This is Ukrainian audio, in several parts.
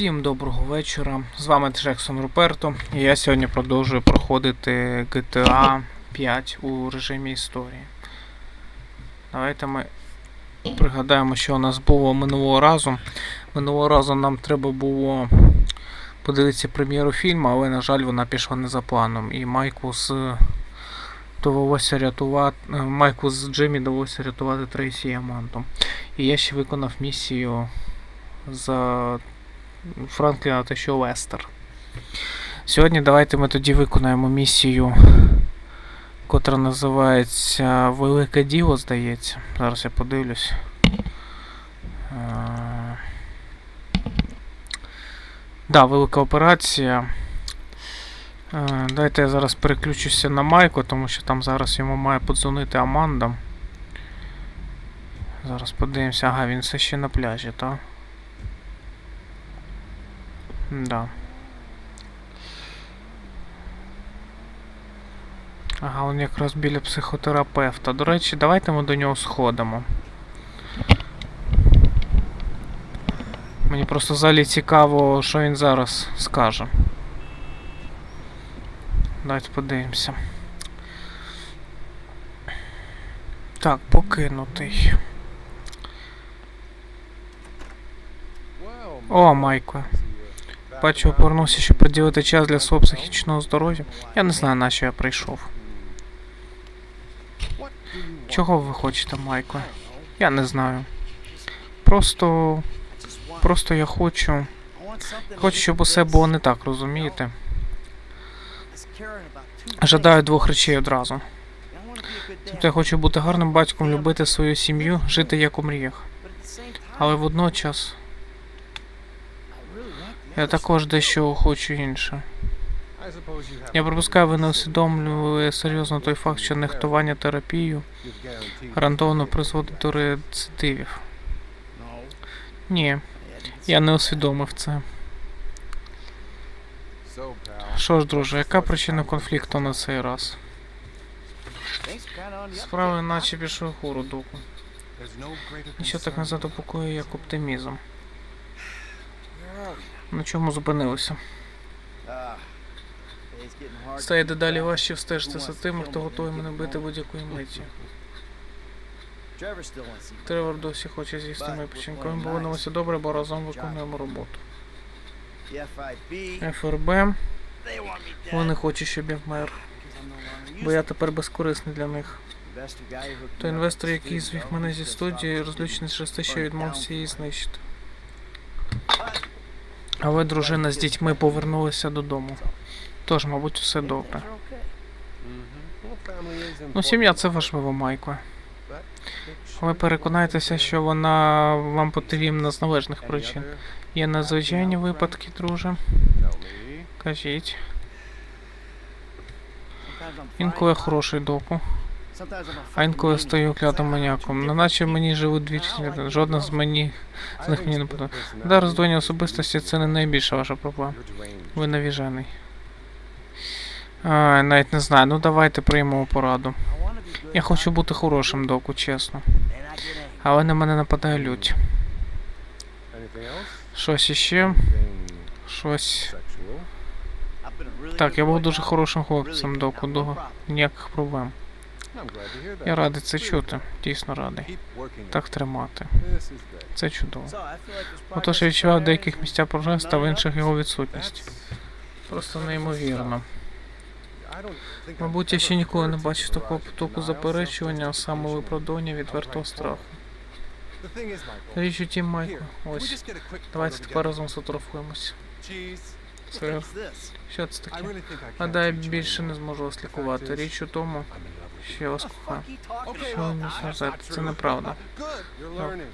Всім доброго вечора. З вами Джексон Руперто. І я сьогодні продовжую проходити GTA 5 у режимі історії. Давайте ми пригадаємо, що у нас було минулого разу. Минулого разу нам треба було подивитися прем'єру фільму, але, на жаль, вона пішла не за планом. І Майку з довелося рятувати. е, Майку з Джиммі довелося рятувати Трейсі і Аманту. І я ще виконав місію за Франкліна та що Лестер. Сьогодні давайте ми тоді виконаємо місію, котра називається Велике Діло, здається. Зараз я подивлюсь. Е, Да, велика операція. Е, Дайте я зараз переключуся на Майку, тому що там зараз йому має подзвонити Аманда. Зараз подивимося. Ага, він все ще на пляжі, так? Да. Ага, він якраз біля психотерапевта. До речі, давайте ми до нього сходимо. Мені просто взагалі цікаво, що він зараз скаже. Давайте подивимося. Так, покинутий. О, Майко. Бачу, повернувся, щоб приділити час для свого психічного здоров'я. Я не знаю, на що я прийшов. Чого ви хочете, Майко? Я не знаю. Просто. Просто я хочу. Хочу, щоб усе було не так, розумієте? Жадаю двох речей одразу. Тобто я хочу бути гарним батьком, любити свою сім'ю, жити як у мріях. Але водночас я також дещо хочу інше. Я припускаю, ви не усвідомлювали серйозно той факт, що нехтування терапією гарантовано призводить до рецидивів. Ні, я не усвідомив це. Що ж, друже, яка причина конфлікту на цей раз? Справи наче пішли вгору дуку. Ніщо так не задопокоює, як оптимізм. На чому зупинилися? Стає дедалі важче встежити за тими, хто готовий мене бити будь-якої миті. Тревор досі хоче з'їсти мої печінки. Ми повернемося добре, бо разом виконуємо роботу. ФРБ, вони хочуть, щоб я вмер, бо я тепер безкорисний для них. То інвестор, який звів мене зі студії, розлючений через те, що відмовився її знищити. А ви, дружина з дітьми, повернулися додому. Тож, мабуть, все добре. Ну, сім'я це важливо, Майко. Ви переконаєтеся, що вона вам потрібна з належних причин. Є надзвичайні випадки, друже. Кажіть. Інколи хороший доку, а інколи стою клятим маніаком. Неначе мені живуть дві частини, жодна з мені з них мені не подобається. Да, роздвоєння особистості це не найбільша ваша проблема. Ви навіжений. А, навіть не знаю, ну давайте приймемо пораду. Я хочу бути хорошим доку, чесно. Але на мене нападає лють. Щось іще, щось. Так, я був дуже хорошим хлопцем, доку, до ніяких проблем. Я радий це чути, дійсно радий. Так тримати. Це чудово. Отож я відчував в деяких місцях прогрес та в інших його відсутність. Просто неймовірно. Мабуть, я ще ніколи не бачив такого потоку заперечування, самовиправдання відвертого страху. Річ у тім, Майку, ось. Давайте тепер разом сфотографуємось. Сер, що це таке? Гадаю, більше не зможу вас лікувати. Річ у тому, що я вас кохаю. Що ви мені сказати? Це неправда.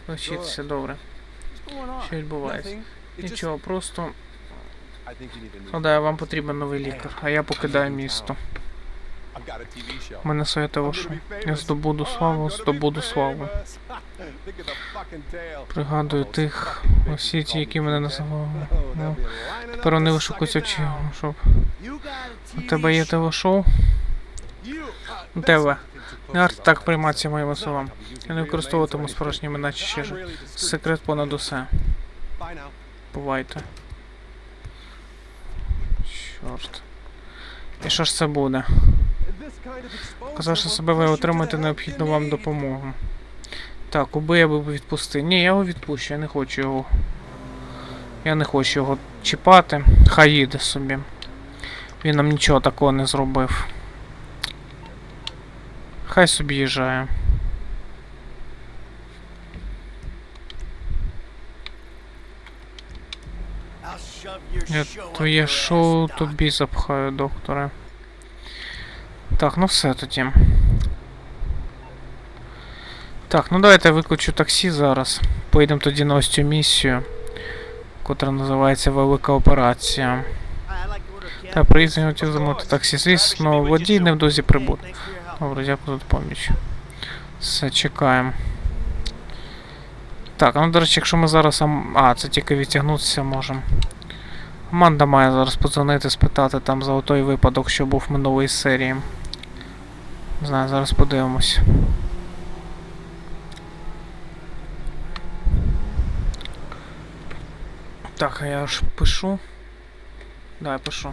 Вчитеся добре. Що відбувається? Нічого, просто гадаю, вам потрібен новий лікар, а я покидаю місто. У мене своє ТВ-шоу. Я здобуду славу, здобуду славу. Пригадую тих усі ті, які мене називали. Ну, тепер вони вишукуються щоб. У тебе є ТВ-шоу? Тебе. Не варто так прийматися моїми словами. Я не використовуватиму справжні імена чи ще ж. Секрет понад усе. Бувайте. Чорт. І що ж це буде? Казавши себе, ви отримаєте необхідну вам допомогу. Так, уби я би відпустив. Ні, я його відпущу, я не хочу його. Я не хочу його чіпати. Хай їде собі. Він нам нічого такого не зробив. Хай собі їжджає. Я твоє шоу тобі запхаю, докторе. Так, ну все тоді. Так, ну давайте я викличу таксі зараз. Поїдемо тоді на ось цю місію, котра називається Велика операція. Та приїздимо хотів замовити таксі. Звісно, водій невдовзі прибуде. Дякую за допоміч. Все, чекаємо. Так, ну до речі, якщо ми зараз. А, це тільки відтягнутися можемо. Аманда має зараз подзвонити, спитати там за той випадок, що був минулої серії. Не знаю, зараз подивимось. Так, я ж пишу. Давай пишу.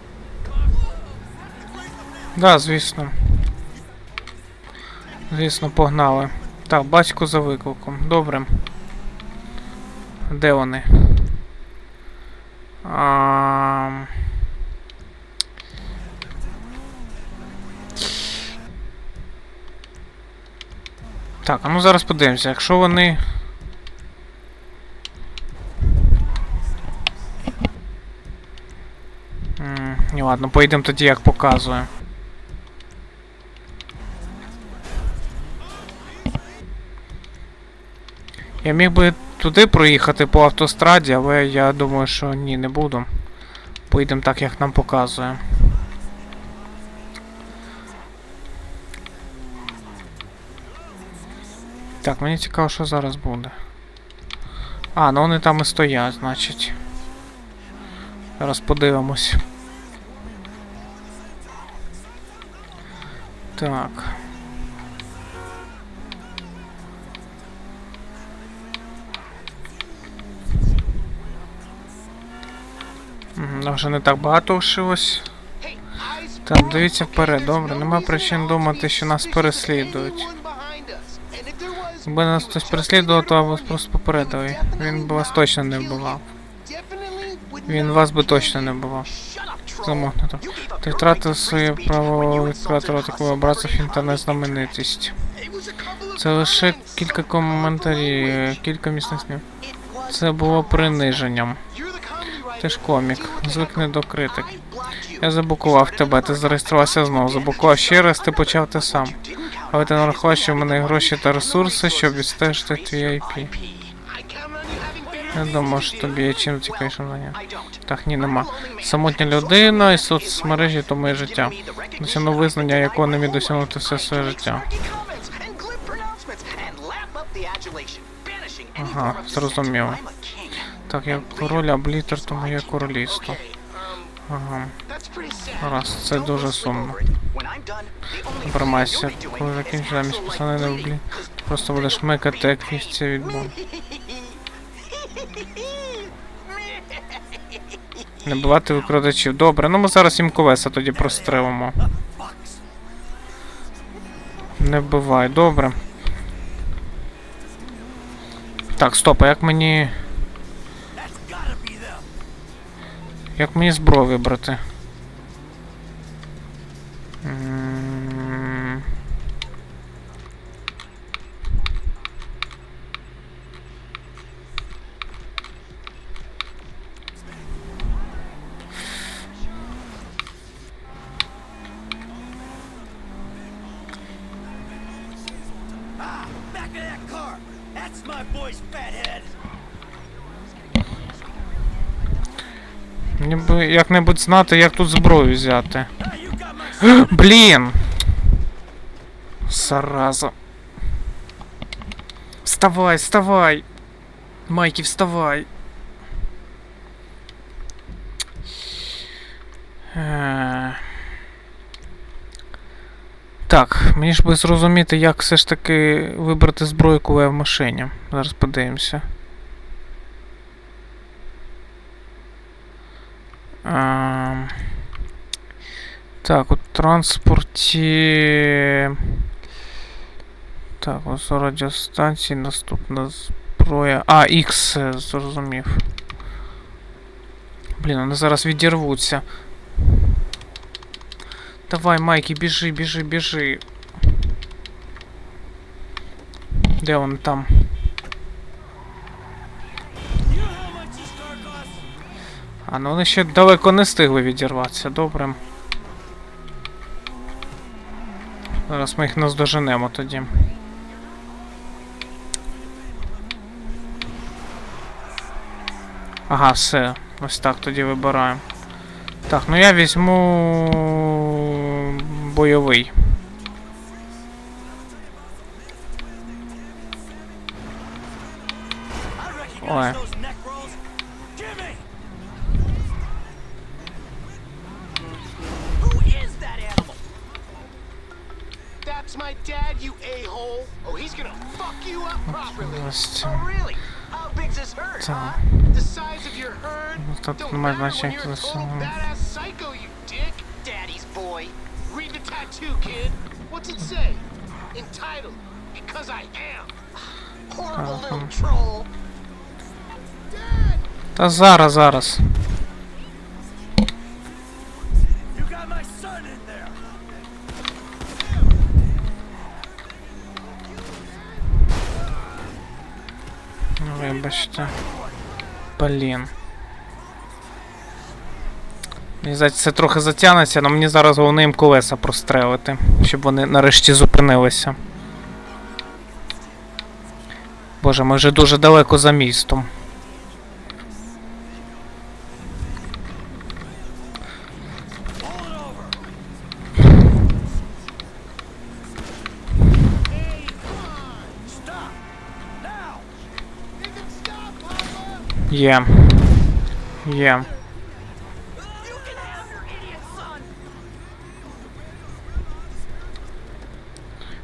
Да, звісно. Звісно, погнали. Так, батько за викликом. Добре. Де вони? А... Так, а ну зараз подивимося, якщо вони. М, ладно, поїдемо тоді, як показує. Я міг би туди проїхати по автостраді, але я думаю, що ні, не буду. Поїдемо так, як нам показує. Так, мені цікаво, що зараз буде. А, ну вони там і стоять, значить. Зараз подивимось. Так. Мгм, Вже не так багато лишилось. Hey, Так, дивіться вперед, добре. Нема причин думати, що нас переслідують. Якби нас хтось переслідував, то вас просто попередили. Він би вас точно не вбивав. Він вас би точно не вбивав. Замовкнуто. Ти втратив своє право відкривати рота, коли образив інтернет-знаменитість. Це лише кілька коментарів, кілька міцних слів. Це було приниженням. Ти ж комік, звикни до критик. Я заблокував тебе, ти зареєструвався знову. Заблокував ще раз, ти почав те сам. Але ти нарахував, в мене гроші та ресурси, щоб відстежити твій IP. Я думаю, що тобі є чим цікавішим знання. Так, ні, нема. Самотня людина і соцмережі то моє життя. Досягну визнання, якого не міг досягнути все своє життя. Ага, зрозуміло. Так, я король, а блітер то моє королівство. Ага. Раз, це дуже сумно. Промайся, коли закінчиш замість писанини в блін. Просто будеш мекати, як вівця від болю. Не бувати викрадачів. Добре, ну ми зараз їм колеса тоді прострелимо. Не вбивай, добре. Так, стоп, а як мені. Як мені зброю вибрати? Ah, back of that car. That's my boy's fat head. Мені би як-небудь знати, як тут зброю взяти. Блін! Зараза. Вставай, вставай! Майки, вставай! Е. Так, мені ж би зрозуміти, як все ж таки вибрати зброю, коли я в машині. Зараз подивимося. Ем, Так, у транспорті. Так, ось радіостанції, наступна зброя. А, X, е, зрозумів. Блін, вони зараз відірвуться. Давай, Майки, біжи, біжи, біжи. Де вони там? А, ну вони ще далеко не встигли відірватися, добре. Зараз ми їх наздоженемо тоді. Ага, все. Ось так тоді вибираємо. Так, ну я візьму бойовий. Ой. psycho, you dick. Daddy's boy. Read the tattoo, kid. What's it say? Entitled, because I am. Horrible Uh-huh. little troll. Dad! Та зараз, зараз. Вибачте. Блін. Мені здається, це трохи затягнеться, але мені зараз головне їм колеса прострелити, щоб вони нарешті зупинилися. Боже, ми вже дуже далеко за містом. Є. Son.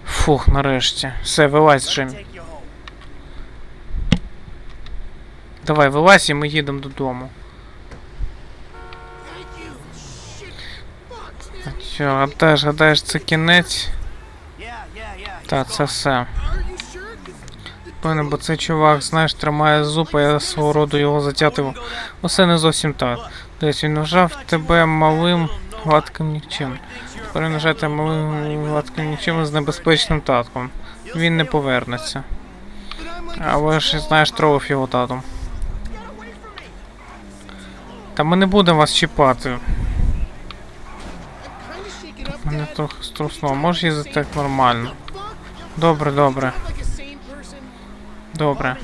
Фух, нарешті. Все, вилазь, Джим. Take you home. Давай, вилазь і ми їдемо додому. Що, гадаєш, гадаєш, це кінець? Yeah, yeah, yeah. Та, he's це все. Певне, бо цей чувак, знаєш, тримає зуб, а я свого роду його затятив. Усе не зовсім так. Десь він вважав тебе малим гладким нічим. Тепер він тебе малим гладким нічим з небезпечним татком. Він не повернеться. Але ж знаєш, тролив його татом. Та ми не будемо вас чіпати. Мене трохи струснуло. Можеш їздити так нормально. Добре, добре, Jim?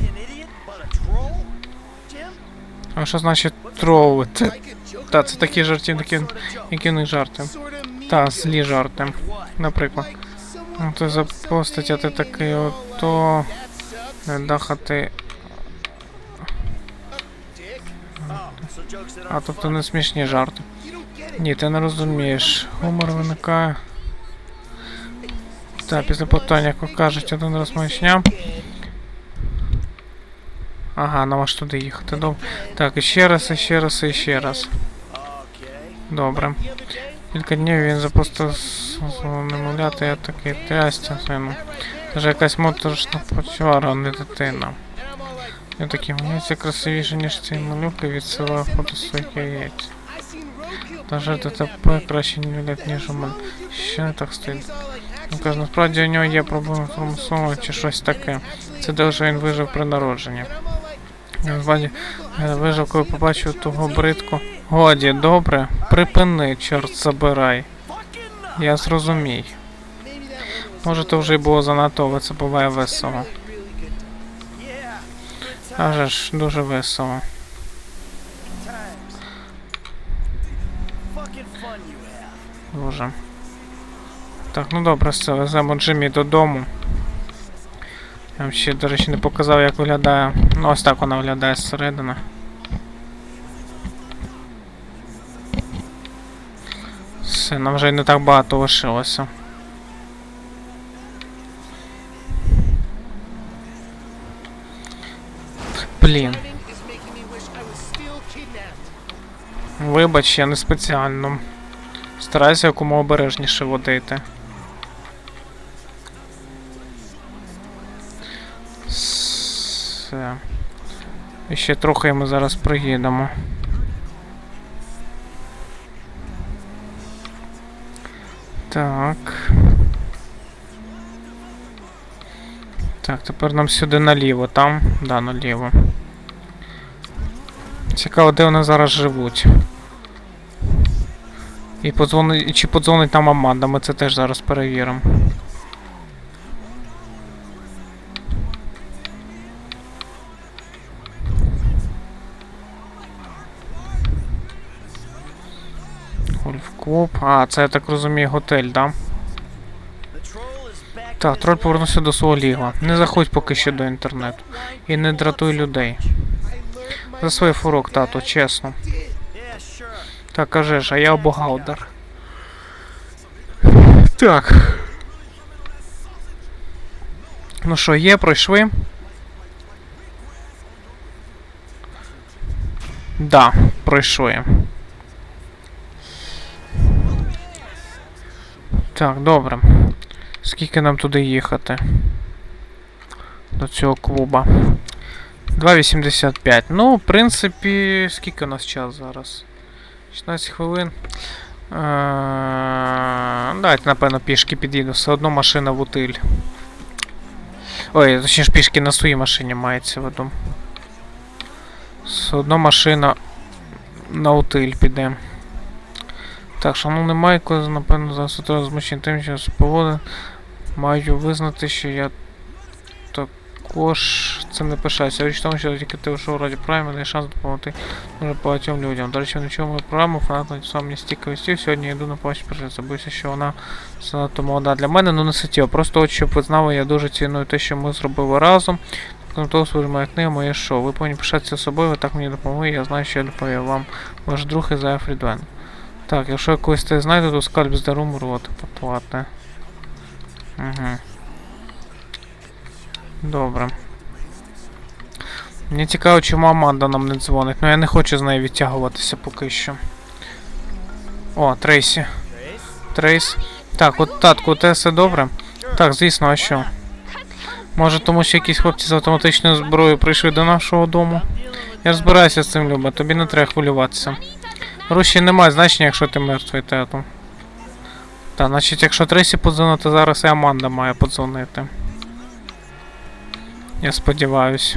А що значить could joke Та, це такі joke. які них жарти. Та, злі жарти. Наприклад. Ну, ти за постать, а ти такий ото не дахати. А тобто не смішні жарти. Ні, ти не розумієш. Гумор виникає. Так, після питання, як кажуть, один раз маячня. Ага, на ваш туди їхати. Добре. Так, і ще раз, і ще раз, і ще раз. Добре. Кілька днів він запустив немовляти, я такий трястя сину. Це ж якась моторошна почвара, не дитина. Я такий, мені це красивіше, ніж цей малюк, і відсилав фото своїх яєць. Та жити playing тепер outside краще ніж у мене. Що не так And стиль? he's all like, Він каже, насправді у нього є проблеми з хромосомою чи щось таке. Це те, що він вижив при народженні. Зваді е, вижив, коли побачив того бридку. Годі, добре, припини, чорт забирай. Я зрозумій. Може, то вже й було занадто, але це буває весело. really, really good times. Yeah, good А times. же ж, дуже весело. Дуже. Так, ну добре, все, веземо Джиммі додому. Я ще, до речі, не показав, як виглядає. Ну, ось так вона виглядає зсередини. Все, нам вже не так багато лишилося. Блін, вибач, я не спеціально. Стараюся якомога обережніше водити. Все. Ще трохи ми зараз приїдемо. Так. Так, тепер нам сюди наліво, там? Да, наліво. Цікаво, де вони зараз живуть. І подзвони... чи подзвонить нам Аманда, ми це теж зараз перевіримо. Гольф-клуб. А, це я так розумію, готель, да? Так, троль повернувся до свого лігва. Не заходь поки що до інтернету. І не дратуй людей. За свій фурок, тато, чесно. Так, каже ж, а я бухгалтер. Так. Ну що, є, пройшли? Да, пройшли. Так, добре. Скільки нам туди їхати? До цього клуба. 2.85. Ну, в принципі, скільки у нас час зараз? 16 хвилин. Е, Давайте, напевно, пішки підійду. Все одно машина в утиль. Ой, точніше пішки на своїй машині мається в виду. Все одно машина на утиль піде. Так, шановний Майко, напевно, за сутро тим, що з маю визнати, що я також цим не пишаюся. Річ в тому, що тільки ти вийшов раді Прайм, мене є шанс допомогти дуже багатьом людям. До речі, нічого мою програму, фанат сам мені стільки листів. Сьогодні йду на плащ пережити. Боюся, що вона занадто молода для мене, ну не суттєво. Просто от щоб ви знали, я дуже ціную те, що ми зробили разом. Крім того, свою моя книга, моє шоу. Ви повинні пишатися собою, ви так мені допомогли, я знаю, що я доповів вам. Ваш друг Ізая Фрідвен. Так, якщо я те знайду, то скальп з дару рот поплатне. Угу. Добре. Мені цікаво, чому Аманда нам не дзвонить, ну я не хочу з нею відтягуватися поки що. О, Трейсі. Трейс. Так, от татку, у тебе все добре? Так, звісно, а що? Може, тому що якісь хлопці з автоматичною зброєю прийшли до нашого дому? Я розбираюся з цим, Люба, тобі не треба хвилюватися. Гроші немає значення, якщо ти мертвий, тату. Та, значить, якщо Трейсі подзвонити, зараз і Аманда має подзвонити. Я сподіваюсь.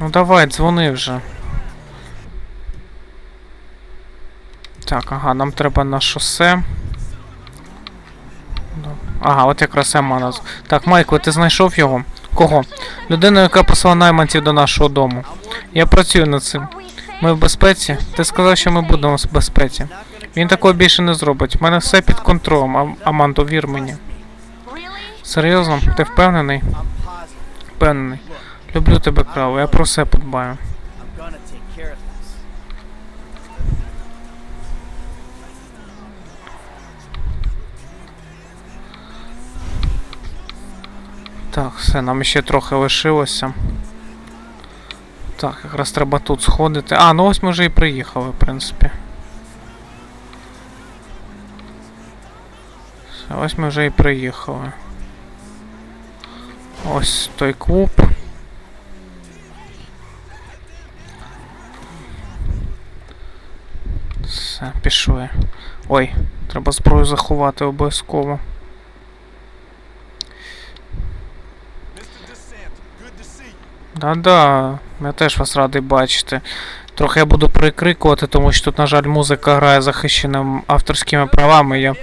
Ну давай, дзвони вже. Так, ага, нам треба на шосе. Ага, от якраз Емма Так, Майкло, ти знайшов його? Кого? Людину, яка послала найманців до нашого дому. Я працюю над цим. Ми в безпеці? Ти сказав, що ми будемо в безпеці. Він такого більше не зробить. У мене все під контролем, а Амандо, вір мені. Серйозно? Ти впевнений? Впевнений. Люблю тебе, краво, я про все подбаю. Так, все, нам ще трохи лишилося. Так, якраз треба тут сходити. А, ну ось ми вже і приїхали, в принципі. Все, ось ми вже і приїхали. Ось той клуб. Все, пішли. Ой, треба зброю заховати обов'язково. Да-да, я теж вас радий бачити. Трохи я буду прикрикувати, тому що тут, на жаль, музика грає захищеним авторськими правами. Я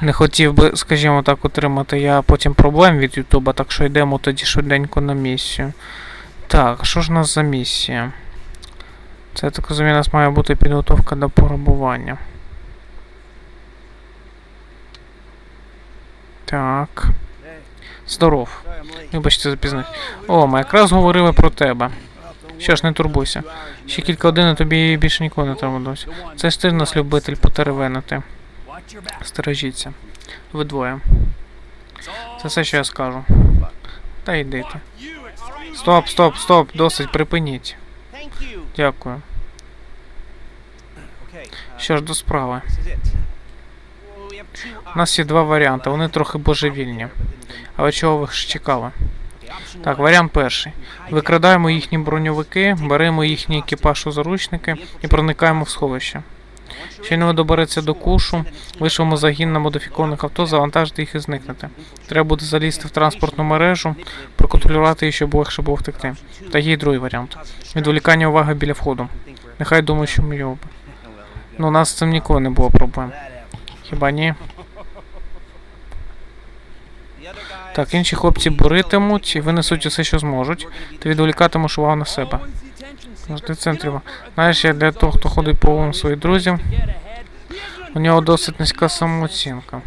не хотів би, скажімо так, отримати я потім проблем від Ютуба, так що йдемо тоді швиденько на місію. Так, що ж у нас за місія? Це так розумію, у нас має бути підготовка до пограбування. Так. Здоров. Вибачте, запізнив. О, ми якраз говорили про тебе. Що ж, не турбуйся. Ще кілька годин і тобі більше нікого не треба досі. Це ж ти в нас любитель потеревенити. Стережіться. Ви двоє. Це все, що я скажу. Та йдите. Стоп, стоп, стоп, досить, припиніть. Дякую. Що ж до справи. У нас є два варіанти, вони трохи божевільні. Але чого ви ж чекали? Так, варіант перший. Викрадаємо їхні броньовики, беремо їхній екіпаж у заручники і проникаємо в сховище. Щойно добереться до кушу, вишимо загін на модифікованих авто, завантажити їх і зникнете. Треба буде залізти в транспортну мережу, проконтролювати її, щоб легше було втекти. Та є й другий варіант. Відволікання уваги біля входу. Нехай думають, що ми йоби. Ну, у нас з цим ніколи не було проблем. Хіба ні? Так, інші хлопці буритимуть і винесуть усе, що зможуть. Ти відволікатимеш увагу на себе. Завжди в центрі. Знаєш, я для того, хто ходить по вулицям своїх друзів, у нього досить низька самооцінка.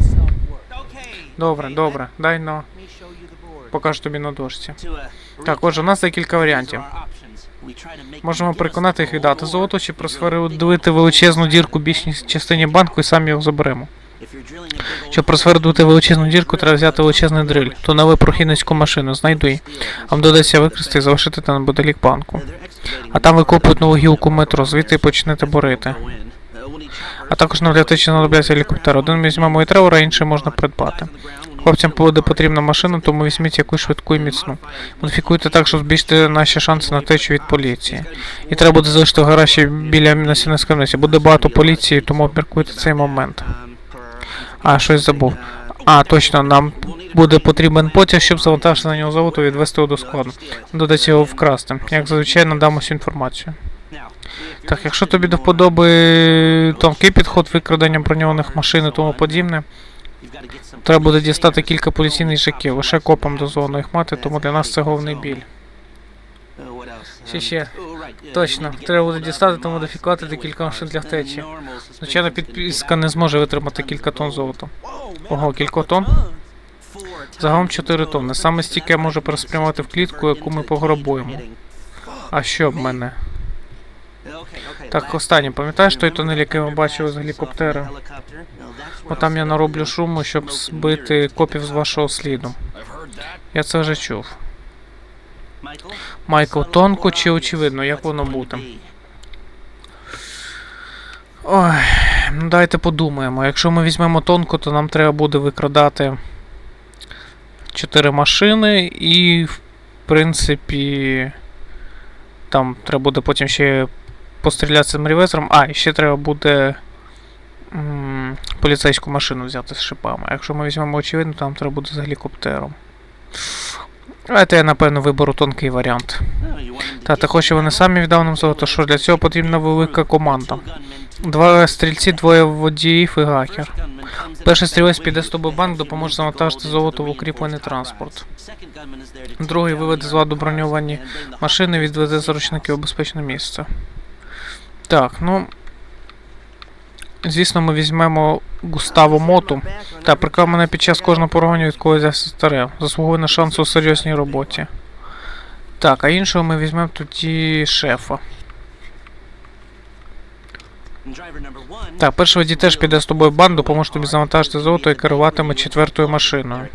Добре, добре, дай на покажу тобі на дошці. Так, отже, у нас декілька варіантів. Можемо переконати їх віддати золото чи просвердувати величезну дірку в бічній частині банку і самі його заберемо. Щоб просвердувати величезну дірку, треба взяти величезний дриль, тунели прохідницьку машину, знайду її. Вам доведеться використати і залишити там неподалік банку. А там викопують нову гілку метро, звідти і почнете борити. А також нам для втечі знадобляться гелікоптер. Один візьмемо і тревора, інший можна придбати. Хлопцям буде потрібна машина, тому візьміть якусь швидку і міцну. Модифікуйте так, щоб збільшити наші шанси на втечу від поліції. І треба буде залишити гаражі біля насінної скарбниці. Буде багато поліції, тому обміркуйте цей момент. А, щось забув. А, точно, нам буде потрібен потяг, щоб завантажити на нього золото і відвести його до складу. Додати його вкрасти. Як зазвичай надам усю інформацію. Так, якщо тобі до вподоби тонкий підход викрадення броньованих машин і тому подібне, треба буде дістати кілька поліційних жаків. Лише копам дозволено їх мати, тому для нас це головний біль. Ще ще. Точно, треба буде дістати та модифікувати декілька машин для втечі. Звичайно, підписка не зможе витримати кілька тонн золота. Ого, кілька тонн? Загалом 4 тонни. Саме стільки я можу переспрямувати в клітку, яку ми пограбуємо. А що б мене? Так, останнє, пам'ятаєш той тунель, який ми бачили з гелікоптера? Отам я нароблю шуму, щоб збити копів з вашого сліду. Я це вже чув. Майкл, тонко чи очевидно, як воно буде? Ой, ну дайте подумаємо. Якщо ми візьмемо тонко, то нам треба буде викрадати 4 машини і, в принципі, там треба буде потім ще постріляти цим ревезером. А, і ще треба буде поліцейську машину взяти з шипами. А якщо ми візьмемо очевидно, то нам треба буде з гелікоптером. Давайте я, напевно, виберу тонкий варіант. Та ти хочеш, щоб вони самі віддав нам золото, що для цього потрібна велика команда. Два стрільці, двоє водіїв і гакер. Перший стрілець піде з тобою банк, допоможе завантажити золото в укріплений транспорт. Другий виведе з ладу броньовані машини, відведе заручники у безпечне місце. Так, ну. Звісно, ми візьмемо Густаво Моту та прикав мене під час кожного порогоню від когось старе. Заслугує на шанс у серйозній роботі. Так, а іншого ми візьмемо тоді шефа. Так, перший водій теж піде з тобою в банд, допоможе тобі завантажити золото і керуватиме четвертою машиною.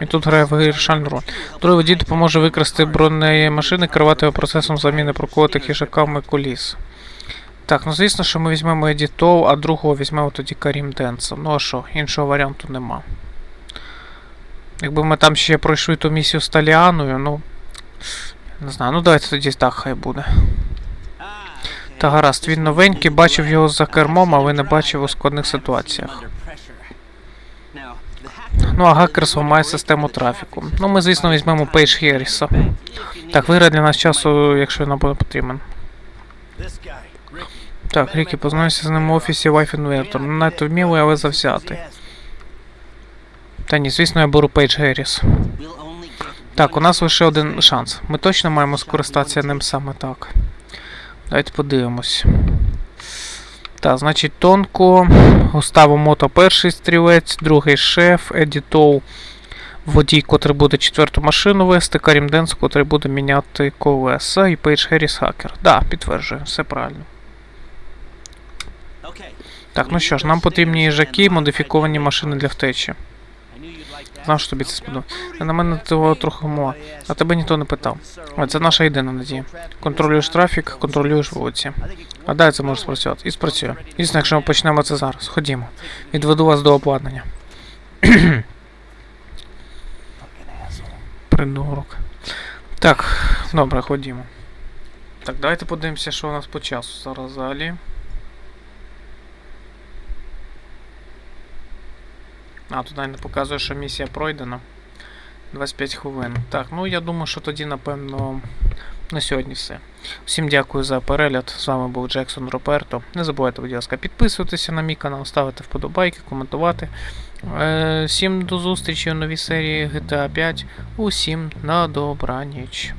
І тут грає вирішальну роль. Другий водій допоможе викрасти бронеї машини, керувати його процесом заміни проколотих їжаками коліс. Так, ну звісно, що ми візьмемо Еді Тоу, а другого візьмемо тоді Карім Денса. Ну а що, іншого варіанту нема. Якби ми там ще пройшли ту місію з Таліаною, ну. Не знаю, ну давайте тоді так хай буде. Та гаразд, він новенький, бачив його за кермом, але не бачив у складних ситуаціях. Ну а гакер має систему трафіку. Ну ми, звісно, візьмемо Пейдж Херріса. Так, виграє для нас часу, якщо він нам буде потрібен. Так, Рікі, познайомся з ним у офісі Wife Inverter. Ну, надто вмілий, але завзятий. Та ні, звісно, я беру Пейдж Герріс. Так, у нас лише один шанс. Ми точно маємо скористатися ним саме так. Давайте подивимось. Так, значить, тонко. Густаво Мото перший стрілець, другий шеф, Еді Тоу водій, котрий буде четверту машину вести, Карім Денс, котрий буде міняти колеса, і Пейдж Херріс Хакер. Да, підтверджую, все правильно. Так, ну що ж, нам потрібні їжаки, модифіковані машини для втечі. Знав, що тобі це сподобається. На мене того трохи мова, а тебе ніхто не питав. О, це наша єдина надія. Контролюєш трафік, контролюєш вулиці. А далі це може спрацювати. І спрацює. Звісно, якщо ми почнемо це зараз. Ходімо. Відведу вас до обладнання. Придурок. Так, добре, ходімо. Так, давайте подивимося, що у нас по часу зараз взагалі. А, тут навіть показує, що місія пройдена. 25 хвилин. Так, ну я думаю, що тоді, напевно, на сьогодні все. Всім дякую за перегляд. З вами був Джексон Роперто. Не забувайте, будь ласка, підписуватися на мій канал, ставити вподобайки, коментувати. Е, всім до зустрічі у новій серії GTA 5. Усім на добраніч.